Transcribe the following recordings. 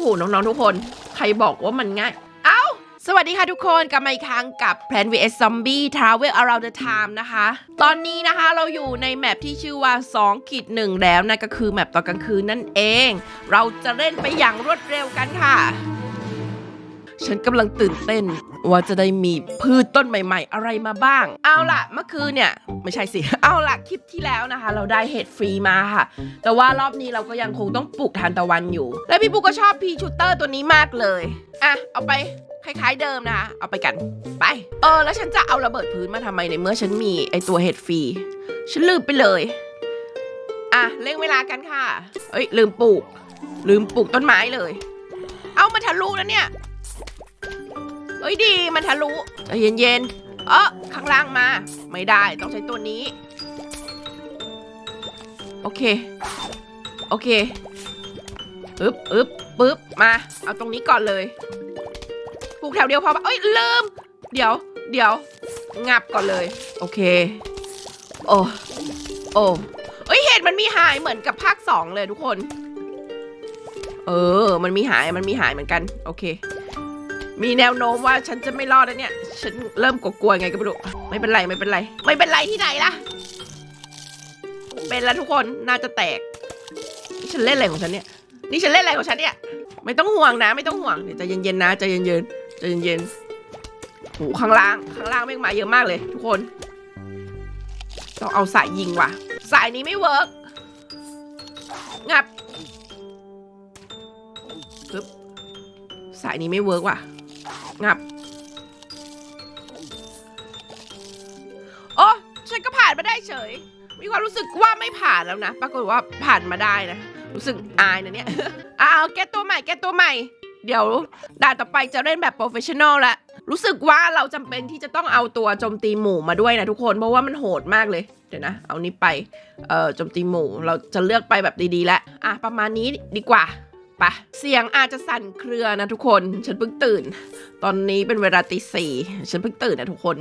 โหน้องๆทุกคน ใครบอกว่ามันง่าย เอ้า สวัสดีค่ะทุกคนกลับมาอีกครั้งกับ Plan vs Zombie Travel Around the Time นะคะ ตอนนี้นะคะเราอยู่ในแมปที่ชื่อว่า2ขีดหนึ่งแล้วนั่นก็คือแมปตอนกลางคืนนั่นเอง เราจะเล่นไปอย่างรวดเร็วกันค่ะ ฉันกำลังตื่นเต้น ว่าจะได้มีพืชต้นใหม่ ๆ อะไรมาบ้าง เอาล่ะ เมื่อคืนเนี่ย ไม่ใช่สิ เอาล่ะ คลิปที่แล้วนะคะ เราได้เห็ดฟรีมาค่ะ แต่ว่ารอบนี้เราก็ยังคงต้องปลูกทานตะวันอยู่ และพี่ปูก็ชอบพีชูเตอร์ตัวนี้มากเลยอะเอาไปคล้ายๆเดิมนะคะ เอาไปกัน ไป เออ แล้วฉันจะเอาระเบิดพื้นมาทำไมในเมื่อฉันมีไอตัวเห็ดฟรี ฉันลืมไปเลย อะเร่งเวลากันค่ะ เอ้ยลืมปลูก ลืมปลูกต้นไม้เลย เอามาทะลุแล้วเนี่ย เอ้ยดีมันทะลุใจเย็นๆเออข้างล่างมา ไม่ได้ต้องใช้ตัวนี้ โอเค โอเคอึ๊บอึ๊บปึ๊บมา เอาตรงนี้ก่อนเลยปลูกแถวเดียวพอปะเอ้ยลืม เดี๋ยว เดี๋ยว งับก่อนเลย โอเค โอ้ โอ้เอ้ยเห็ดมันมีหายเหมือนกับภาคสองเลยทุกคน เออ มันมีหาย มันมีหายเหมือนกัน โอเค มีแนวโน้มว่าฉันจะไม่รอดแล้วเนี่ย ฉันเริ่มกลัวๆไงก็ไม่รู้ ไม่เป็นไรไม่เป็นไร ไม่เป็นไรที่ไหนล่ะ เป็นแล้วทุกคนน่าจะแตกนี่ฉันเล่นอะไรของฉันเนี่ย นี่ฉันเล่นอะไรของฉันเนี่ย ไม่ต้องห่วงนะ ไม่ต้องห่วงเดี๋ยวใจเย็นๆนะใจเย็นๆใจเย็นๆโหข้างล่างข้างล่างแม่งมาเยอะมากเลย ทุกคนต้องเอาสายยิงว่ะ สายนี้ไม่เวิร์กงับปึ๊บสายนี้ไม่เวิร์กว่ะ งับ โอ้ฉันก็ผ่านมาได้เฉย มีความรู้สึกว่าไม่ผ่านแล้วนะ ปรากฏว่าผ่านมาได้นะ รู้สึกอายนะเนี่ย อ้าวแก้ตัวใหม่ แก้ตัวใหม่ เดี๋ยวด่านต่อไปจะเล่นแบบโปรเฟชชั่นอลละรู้สึกว่าเราจำเป็นที่จะต้องเอาตัวโจมตีหมู่มาด้วยนะทุกคน เพราะว่ามันโหดมากเลย เดี๋ยวนะ เอานี้ไป เอ่อโจมตีหมู่ เราจะเลือกไปแบบดีๆแล้วอะประมาณนี้ดีกว่า ปะเสียงอาจจะสั่นเครือนะทุกคน ฉันเพิ่งตื่น ตอนนี้เป็นเวลาตีสี่ฉันเพิ่งตื่นนะทุกคน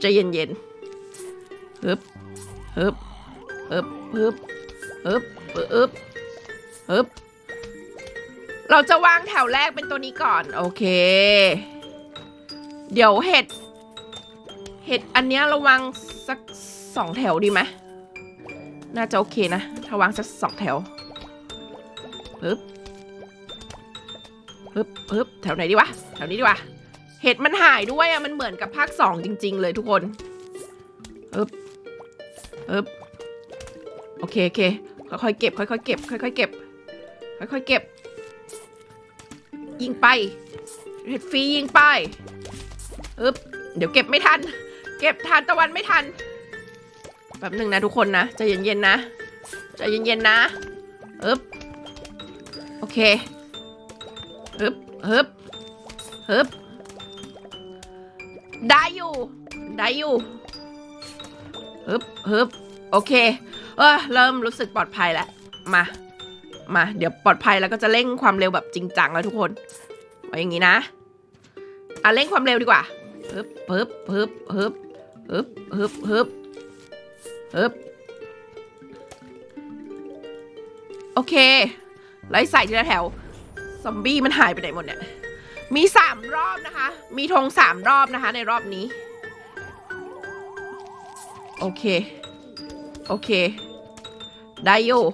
ใจเย็นๆฮึบฮึบฮึบฮึบฮึบฮึบฮึบเราจะวางแถวแรกเป็นตัวนี้ก่อน โอเค เดี๋ยวเห็ด เห็ดอันเนี้ยราวางสักสองแถวดีไหมน่าจะโอเคนะถ้าวางสักสองแถว ฮึบฮึบแถวไหนดีวะ แถวนี้ดีว่าเห็ดมันหายด้วยอะมันเหมือนกับภาคสองจริง ๆ เลยทุกคนฮึบฮึบโอเคโอเคค่อยๆเก็บ ค่อยๆเก็บ ค่อยๆเก็บ ค่อยๆเก็บ ยิงไปเห็ดฟรียิงไปฮึบเดี๋ยวเก็บไม่ทัน เก็บทานตะวันไม่ทันแป๊บหนึ่งนะทุกคนนะใจเย็นๆนะใจเย็นๆนะฮึบโอเค ฮึบฮึบได้อยู่ ได้อยู่ฮึบฮึบโอเค เออเริ่มรู้สึกปลอดภัยแล้วมา มา เดี๋ยวปลอดภัยแล้วก็จะเร่งความเร็วแบบจริงจังแล้วทุกคนไว้อย่างนี้นะอะเร่งความเร็วดีกว่าฮึบฮึบฮึบฮึบฮึบฮึบฮึบฮึบโอเคไล่ใส่ทีละแถว ซอมบี้มันหายไปไหนหมดเนี่ย มีสามรอบนะคะ มีธงสามรอบนะคะ ในรอบนี้ โอเค โอเค ได้อยู่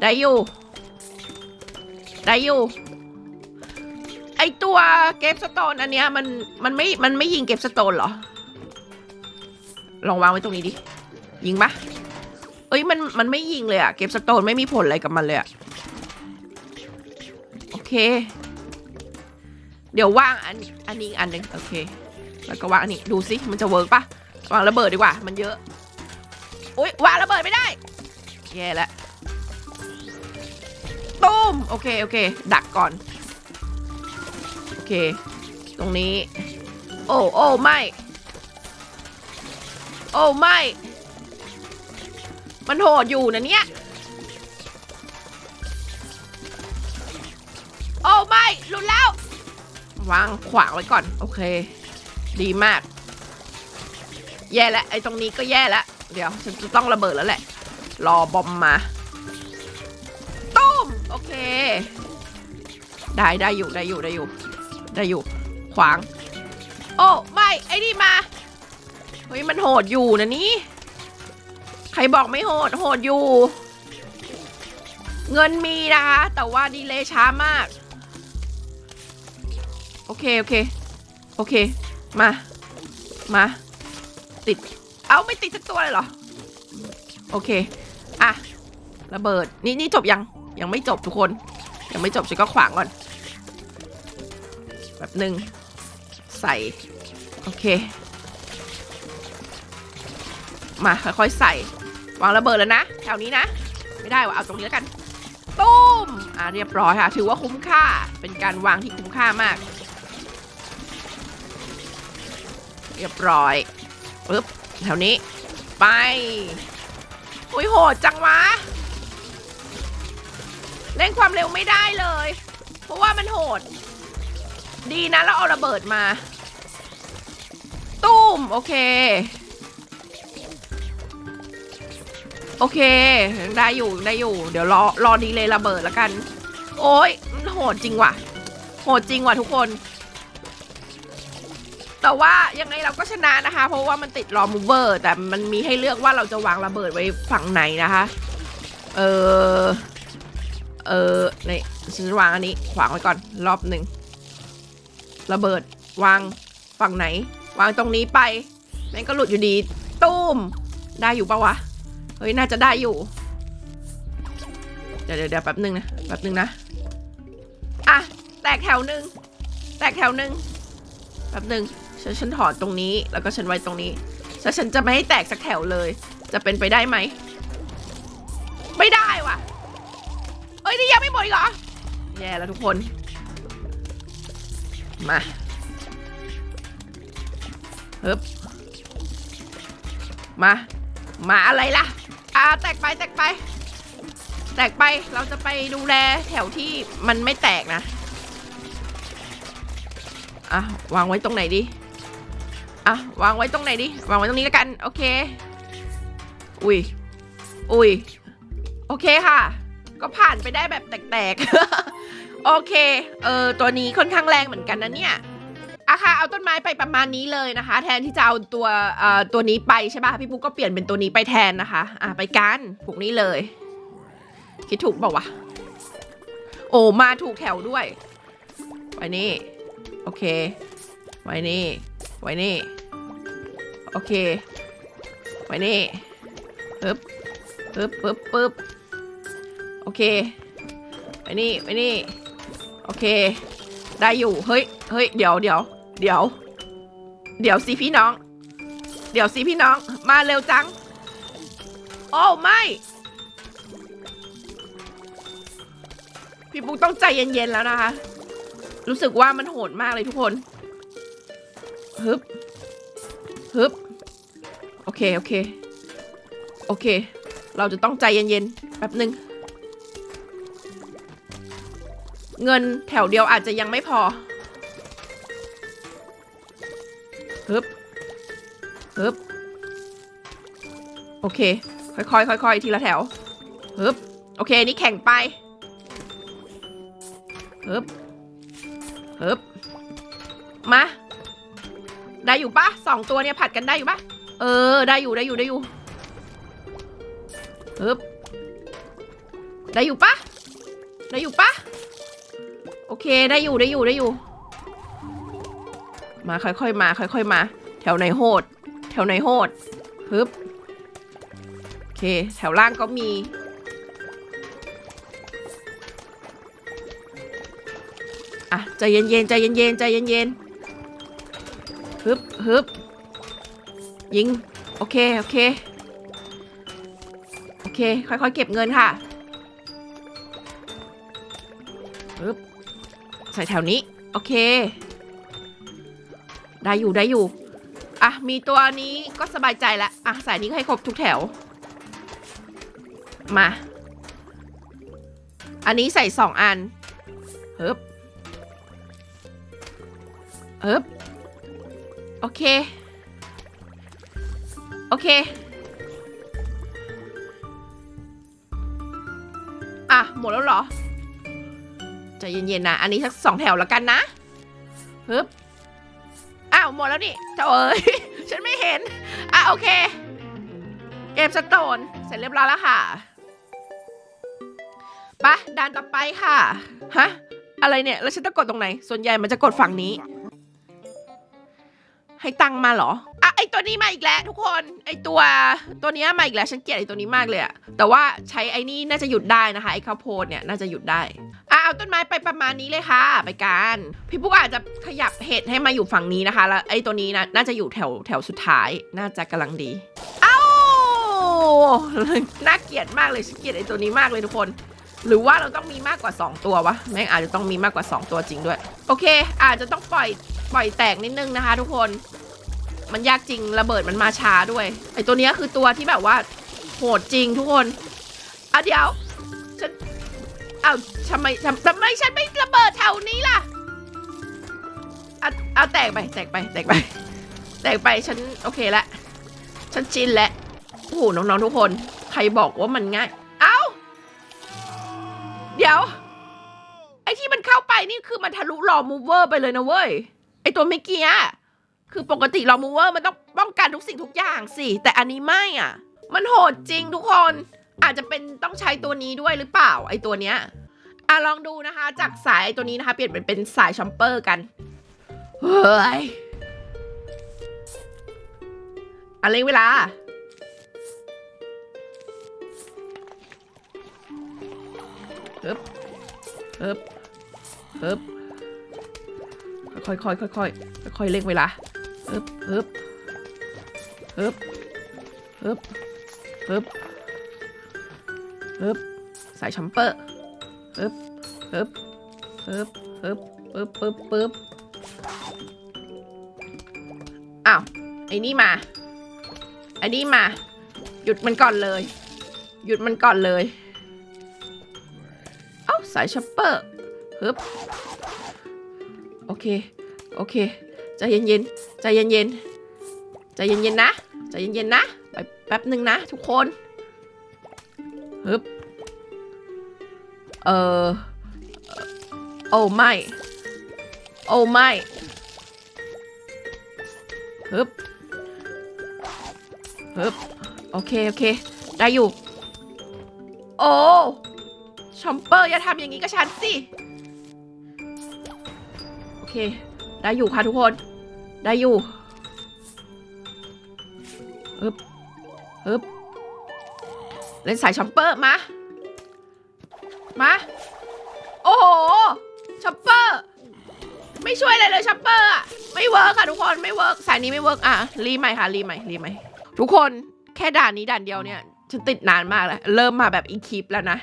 ได้อยู่ได้อยู่ ไอตัวเก็บสโตนอันเนี้ยมันมันไม่ มันไม่ยิงเก็บสโตนเหรอ ลองวางไว้ตรงนี้ดิ ยิงปะเอ้ยมันมันไม่ยิงเลยอะเก็บสโตนไม่มีผลอะไรกับมันเลยอะ เค เดี๋ยววางอันอันนี้อีกอันหนึ่งโอเค แล้วก็วางอันนี้ดูสิมันจะเวิร์กปะวางระเบิดดีกว่า มันเยอะอุ้ยวางระเบิดไม่ได้แย่แล้วตุ้มโอเคโอเค ดักก่อน โอเค ตรงนี้ โอ้โอ้ไม่โอ้ไม่ มันโหดอยู่นะเนี่ย หลุดแล้ว วางขวางไว้ก่อน โอเค ดีมาก แย่แล้วไอ้ตรงนี้ก็แย่แล้ว เดี๋ยวฉันจะต้องระเบิดแล้วแหละ รอบอมมาตุ้มโอเค ได้ได้อยู่ได้อยู่ได้อยู่ ได้อยู่ ขวาง โอ้ไม่ไอ้นี่มา เฮ้ยมันโหดอยู่นะนี่ ใครบอกไม่โหดโหดอยู่ เงินมีนะคะแต่ว่าดีเลยช้ามาก โอเค โอเค โอเค มา มา ติด เอาไม่ติดสักตัวเลยเหรอ โอเค อะ ระเบิด นี่นี่จบยัง ยังไม่จบทุกคน ยังไม่จบฉันก็ขวางก่อน แบบหนึ่ง ใส่ โอเค มาค่อยๆใส่ วางระเบิดแล้วนะ แถวนี้นะ ไม่ได้ว่ะ เอาตรงนี้แล้วกัน ตุ้ม อะเรียบร้อยค่ะ ถือว่าคุ้มค่า เป็นการวางที่คุ้มค่ามาก เรียบร้อยปึ๊บแถวนี้ ไป อุ้ยโหดจังวะ เร่งความเร็วไม่ได้เลย เพราะว่ามันโหด ดีนะเราเอาระเบิดมา ตุ้ม โอเค โอเค ได้อยู่ได้อยู่ เดี๋ยวรอรอดีเลยระเบิดแล้วกัน โอ้ยโหดจริงว่ะ โหดจริงว่ะทุกคน แต่ว่ายังไงเราก็ชนะนะคะ เพราะว่ามันติดรอมูเวอร์ แต่มันมีให้เลือกว่าเราจะวางระเบิดไว้ฝั่งไหนนะคะ เออเออนี่ฉันวางอันนี้ ขวางไว้ก่อนรอบหนึ่งระเบิดวางฝั่งไหน วางตรงนี้ไปแม่งก็หลุดอยู่ดีตุ้มได้อยู่ปะวะเฮ้ยน่าจะได้อยู่ เดี๋ยวเดี๋ยวเดี๋ยวแป๊บหนึ่งนะแป๊บหนึ่งนะอะแตกแถวหนึ่งแตกแถวหนึ่งแป๊บหนึ่ง ฉันฉันถอดตรงนี้แล้วก็ฉันไว้ตรงนี้แล้วฉันจะไม่ให้แตกสักแถวเลย จะเป็นไปได้ไหม ไม่ได้ว่ะเอ้ยนี่ยังไม่หมดอีกเหรอแย่แล้วทุกคน มาฮึบมา มาอะไรล่ะ อ่าแตกไปแตกไป แตกไปเราจะไปดูแลแถวที่มันไม่แตกนะ อะ วางไว้ตรงไหนดี อะวางไว้ตรงไหนดีวางไว้ตรงนี้แล้วกัน โอเค อุ้ย อุ้ย โอเคค่ะ ก็ผ่านไปได้แบบแตกๆ โอเค เออ ตัวนี้ค่อนข้างแรงเหมือนกันนะเนี่ยอะค่ะ เอาต้นไม้ไปประมาณนี้เลยนะคะ แทนที่จะเอาตัวเอ่อตัวนี้ไปใช่ป่ะ พี่ปุ๊กก็เปลี่ยนเป็นตัวนี้ไปแทนนะคะ อะไปกันผูกนี้เลย คิดถูกเปล่าวะ โอ้มาถูกแถวด้วย ไว้นี่ โอเค ไว้นี่ ไว้นี่ โอเค ไว้นี่ปึ๊บปึ๊บปึ๊บปึ๊บโอเค ไว้นี่ ไว้นี่ โอเค ได้อยู่ เฮ้ย เฮ้ย เดี๋ยวเดี๋ยว เดี๋ยว เดี๋ยวสิพี่น้อง เดี๋ยวสิพี่น้อง มาเร็วจัง โอ้ไม่ พี่ปุ๊กต้องใจเย็นๆแล้วนะคะ รู้สึกว่ามันโหดมากเลยทุกคน ฮึบฮึบโอเค โอเค โอเค เราจะต้องใจเย็นๆ แป๊บหนึ่ง เงินแถวเดียวอาจจะยังไม่พอฮึบฮึบโอเค ค่อยๆค่อยๆทีละแถวฮึบโอเค นี่แข่งไปฮึบฮึบมา ได้อยู่ปะสองตัวเนี่ยผัดกันได้อยู่ปะเออ ได้อยู่ได้อยู่ได้อยู่ฮึบได้อยู่ปะได้อยู่ปะโอเคได้อยู่ได้อยู่ได้อยู่ มาค่อยๆมา ค่อยๆมา แถวไหนโหด แถวไหนโหดฮึบโอเค แถวล่างก็มีอะใจเย็นๆใจเย็นๆใจเย็นๆ ฮึบฮึบยิง โอเค โอเค โอเค ค่อยๆ เก็บเงินค่ะฮึบใส่แถวนี้ โอเค ได้อยู่ได้อยู่ อะ มีตัวนี้ก็สบายใจล้วอะใส่นี้ให้ครบทุกแถว มา อันนี้ใส่สองอันฮึบเอ๊บ โอเค โอเค อะ หมดแล้วเหรอ ใจเย็นๆนะ อันนี้สักสองแถวแล้วกันนะฮึบอ้าว หมดแล้วนี่เจ้าเอ้ยฉันไม่เห็น อะ โอเคเก็บสโตน เสร็จเรียบร้อยแล้วค่ะไปะด่านต่อไปค่ะ ฮะ อะไรเนี่ย แล้วฉันต้องกดตรงไหน ส่วนใหญ่มันจะกดฝั่งนี้ ให้ตังค์มาเหรออะไอตัวนี้มาอีกแล้วทุกคน ไอตัวตัวนี้มาอีกแล้วฉันเกลียดไอตัวนี้มากเลยอะแต่ว่าใช้ไอ้นี่น่าจะหยุดได้นะคะไอข้าวโพดเนี่ยน่าจะหยุดได้อะเอาต้นไม้ไปประมาณนี้เลยค่ะ ไปกันพี่ปุ๊กอาจจะขยับเห็ดให้มาอยู่ฝั่งนี้นะคะ แล้วไอ้ตัวนี้นะน่าจะอยู่แถวแถวสุดท้ายน่าจะกำลังดีเอ้าน่าเกลียดมากเลยฉันเกลียดไอ้ตัวนี้มากเลยทุกคนหรือว่าเราต้องมีมากกว่า 2 ตัววะแม่งอาจจะต้องมีมากกว่า 2 ตัวจริงด้วย โอเค อาจจะต้องปล่อย ปล่อยแตกนิดนึงนะคะ ทุกคน มันยากจริงระเบิดมันมาช้าด้วย ไอตัวนี้คือตัวที่แบบว่า โหดจริงทุกคนอะเดี๋ยวฉันเอาทำไมทำทำไมฉันไม่ระเบิดแถวนี้ล่ะเอาเอาแตกไปแตกไปแตกไป แตกไปฉันโอเคละฉันชินแล้วโอ้โหน้องๆทุกคน ใครบอกว่ามันง่าย เอ้า เดี๋ยว ไอ้ที่มันเข้าไปนี่คือมันทะลุรอมูเวอร์ไปเลยนะเว้ย ไอตัวเมื่อกี้อะคือปกติเรอมูเวอร์มันต้องป้องกันทุกสิ่งทุกอย่างสิ แต่อันนี้ไม่อะ มันโหดจริงทุกคน อาจจะเป็นต้องใช้ตัวนี้ด้วยหรือเปล่า ไอตัวเนี้ยอะลองดูนะคะ จากสายตัวนี้นะคะ เปลี่ยนเป็นเป็นสายชัมเปอร์กันเฮ้ยอะไรเวลา ฮึบฮึบฮึบ ค่อยๆค่อยค่อยค่อยเร่งเวลาฮึบฮึบฮึบฮึบฮึบฮึบสายชัมเปอร์ฮึบฮึบฮึบฮึบปึ๊บปึ๊บปึ๊บอ้าวไอ้นี่มาไอ้นี่มา หยุดมันก่อนเลย หยุดมันก่อนเลย เอ้าสายชัปเปอร์ฮึบ เคโอเคใจเย็นๆใจเย็นๆใจเย็นๆนะใจเย็นๆนะไปแป๊บหนึ่งนะทุกคนฮึบเออโอ้ไม่โอ้ไม่ฮึบฮึบโอเคโอเคได้อยู่ โอ้ชอมเปอร์อย่าทำอย่างนี้กับฉันสิ ได้อยู่ค่ะทุกคน ได้อยู่ฮึบฮึบเล่นสายชอมเปอร์มา มา โอ้โหชอมเปอร์ ไม่ช่วยอะไรเลยชอปเปอร์อะไม่เวิร์กค่ะทุกคนไม่เวิร์กสายนี้ไม่เวิร์กอะรีใหม่ค่ะรีใหม่รีใหม่ทุกคนแค่ด่านนี้ด่านเดียวเนี่ยฉันติดนานมากแล้วเริ่มมาแบบอีคลิปแล้วนะ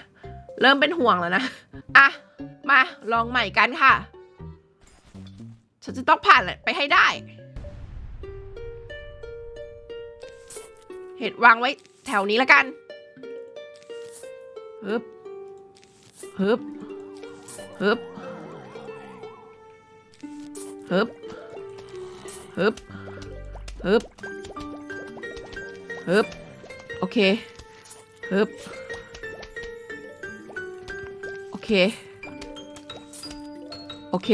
เริ่มเป็นห่วงแล้วนะ อะ มาลองใหม่กันค่ะ ฉันจะต้องผ่านไปให้ได้ เห็ดวางไว้แถวนี้แล้วกันฮึบฮึบฮึบฮึบฮึบฮึบฮึบโอเคฮึบโอเค โอเค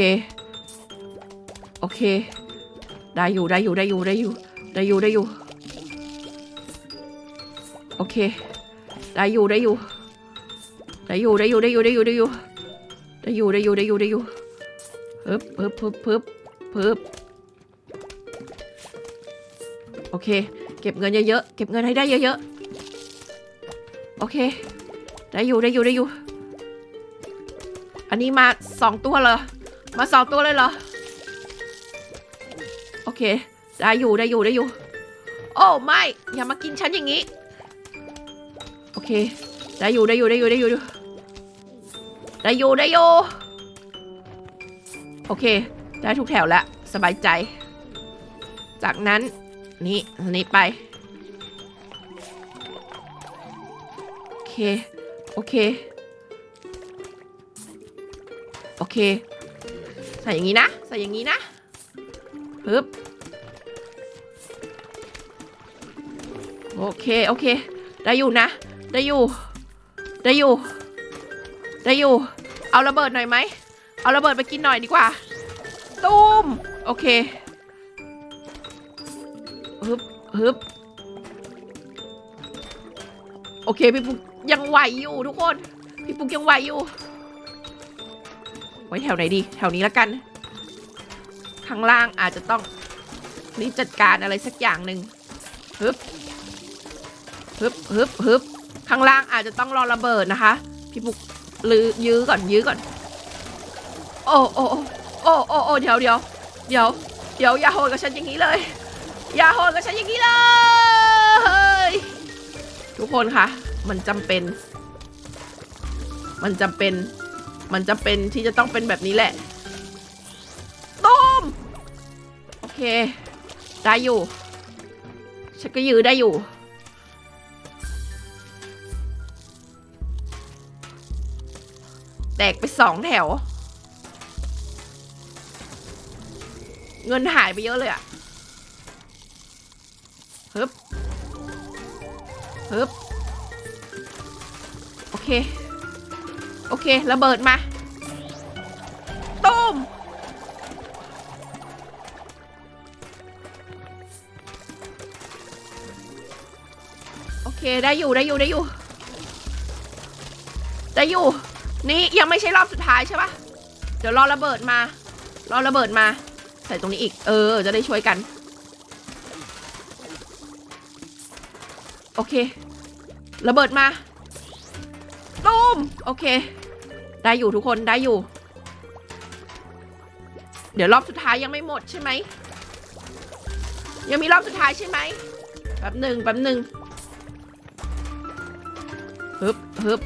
โอเค ได้อยู่ได้อยู่ได้อยู่ได้อยู่ได้อยู่ได้อยู่ โอเค ได้อยู่ได้อยู่ได้อยู่ได้อยู่ได้อยู่ได้อยู่ได้อยู่ได้อยู่ได้อยู่ได้อยู่ได้อยู่ฮึบฮึบฮึบฮึบฮึบโอเค เก็บเงินเยอะๆเก็บเงินให้ได้เยอะๆโอเค ได้อยู่ได้อยู่ได้อยู่ อันนี้มาสองตัวเลยมาสองตัวเลยเหรอ เค ได้อยู่ได้อยู่ได้อยู่ โอ้ไม่ อย่ามากินฉันอย่างนี้ โอเค ได้อยู่ได้อยู่ได้อยู่ได้อยู่ ได้อยู่ได้อยู่ โอเค ได้ทุกแถวแล้วสบายใจ จากนั้นนี่นนี้ไป โอเค โอเค โอเค ใส่อย่างนี้นะ ใส่อย่างนี้นะฮึบ โอเค โอเค ได้อยู่นะ ได้อยู่ ได้อยู่ ได้อยู่ เอาระเบิดหน่อยไหม เอาระเบิดไปกินหน่อยดีกว่า ตูมโอเคฮึบฮึบโอเค พี่ปุ๊กยังไหวอยู่ทุกคน พี่ปุ๊กยังไหวอยู่ ไว้แถวไหนดี แถวนี้ล้วกัน ข้างล่างอาจจะต้องรีบจัดการอะไรสักอย่างหนึ่งฮึบ ฮึบฮึบฮึบข้างล่างอาจจะต้องรอระเบิดนะคะ พี่ปุ๊กลือยื้อก่อนยื้อก่อน โอ้โอ้โอ้โอ้โอ้เดี๋ยวเดี๋ยวเดี๋ยวเดี๋ยวอย่าโหดกับฉันอย่างนี้เลย อย่าโหดกับฉันอย่างนี้เลย ทุกคนคะมันจำเป็น มันจำเป็น มันจำเป็นที่จะต้องเป็นแบบนี้แหละตูมโอเค ได้อยู่ ฉันก็ยื้อได้อยู่ แตกไปสองแถว เงินหายไปเยอะเลยอะฮึบฮึบโอเค โอเค ระเบิดมาตุ้มโอเค ได้อยู่ ได้อยู่ ได้อยู่ ได้อยู่ นี่ยังไม่ใช่รอบสุดท้ายใช่ปะเดี๋ยวรอระเบิดมารอระเบิดมา ใส่ตรงนี้อีก เออ จะได้ช่วยกัน โอเค ระเบิดมาตูมโอเค ได้อยู่ทุกคนได้อยู่ เดี๋ยวรอบสุดท้ายยังไม่หมดใช่ไหมยังมีรอบสุดท้ายใช่ไหมแป๊บหนึ่งแป๊บหนึ่งฮึบฮึบ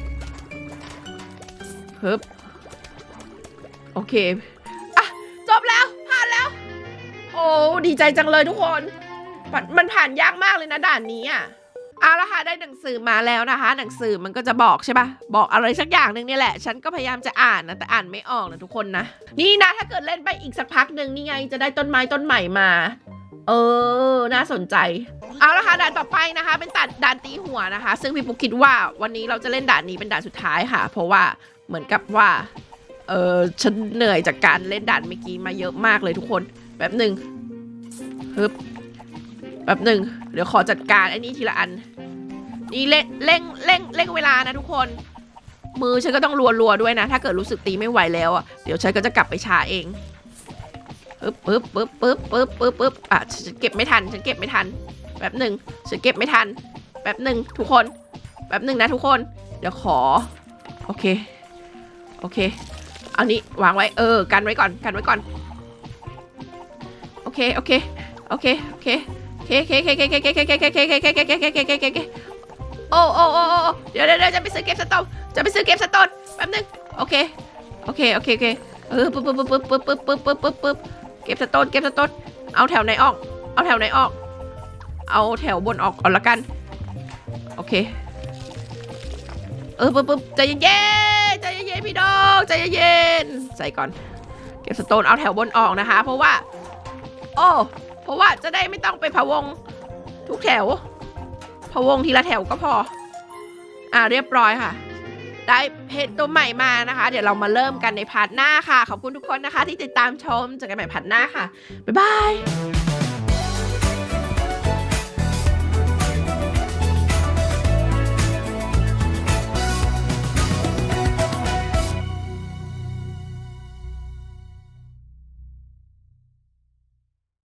ฮึบโอเคอะจบแล้ว ผ่านแล้ว โอ้ดีใจจังเลยทุกคนมันมันผ่านยากมากเลยนะด่านนี้อะเอาละค่ะได้หนังสือมาแล้วนะคะ หนังสือมันก็จะบอกใช่ปะบอกอะไรสักอย่างหนึ่งเนี่ยแหละ ฉันก็พยายามจะอ่านนะแต่อ่านไม่ออกนะทุกคนนะ นี่นะถ้าเกิดเล่นไปอีกสักพักหนึ่งนี่ไงจะได้ต้นไม้ต้นใหม่มา เออ น่าสนใจ เอาละค่ะด่านต่อไปนะคะ เป็นด่านด่านตีหัวนะคะ ซึ่งพี่ปุ๊กคิดว่าวันนี้เราจะเล่นด่านนี้เป็นด่านสุดท้ายค่ะ เพราะว่าเหมือนกับว่า เออฉันเหนื่อยจากการเล่นด่านเมื่อกี้มาเยอะมากเลยทุกคนแบบหนึ่งฮึบแบบหนึ่งเดี๋ยวขอจัดการไอ้นี่ทีละอัน นี่เร่งเร่งเร่งเร่งเวลานะทุกคน มือฉันก็ต้องรัวๆด้วยนะ ถ้าเกิดรู้สึกตีไม่ไหวแล้วอะเดี๋ยวฉันก็จะกลับไปชาเอง ปึ๊บปึ๊บปึ๊บปึ๊บปึ๊บปึ๊บปึ๊บอะฉันเก็บไม่ทัน ฉันเก็บไม่ทันแบบหนึ่งฉันเก็บไม่ทันแบบหนึ่งทุกคนแบบหนึ่งนะทุกคน เดี๋ยวขอ โอเค โอเค เอานี้วางไว้ เออ กันไว้ก่อน กันไว้ก่อน โอเค โอเค โอเค โอเคเคเคเคเคเคเคเคเคเคเคเคเคเคเคเคเคเคเคโอ้โอ้โอ้โอเดี๋ยวเดี๋ยวจะไปซื้อเก็บสตอมจะไปซื้อเก็บสตอนแป๊บนึง โอเค โอเค โอเคโอเคเออปึ๊บปึ๊บปึ๊บปึ๊บปึ๊บปึ๊บปึ๊บปึ๊บปึ๊บ เก็บสตนเก็บสตนเอาแถวไหนออก เอาแถวไหนออก เอาแถวบนออกก่อนละกัน โอเค เออปึ๊บปึ๊บใจเย็นๆใจเย็นๆพี่น้องใจเย็นๆใส่ก่อน เก็บสโตนเอาแถวบนออกนะคะ เพราะว่า โอ้เพราะว่าจะได้ไม่ต้องไปพะวงทุกแถวพะวงทีละแถวก็พอ อ่าเรียบร้อยค่ะ ได้เพจตัวใหม่มานะคะ เดี๋ยวเรามาเริ่มกันในพาร์ทหน้าค่ะ ขอบคุณทุกคนนะคะ ที่ติดตามชมเจอกันใหม่พาร์ทหน้าค่ะ บ๊ายบาย